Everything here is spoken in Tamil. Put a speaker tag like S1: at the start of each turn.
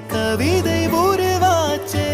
S1: கவிதை உருவாச்சே.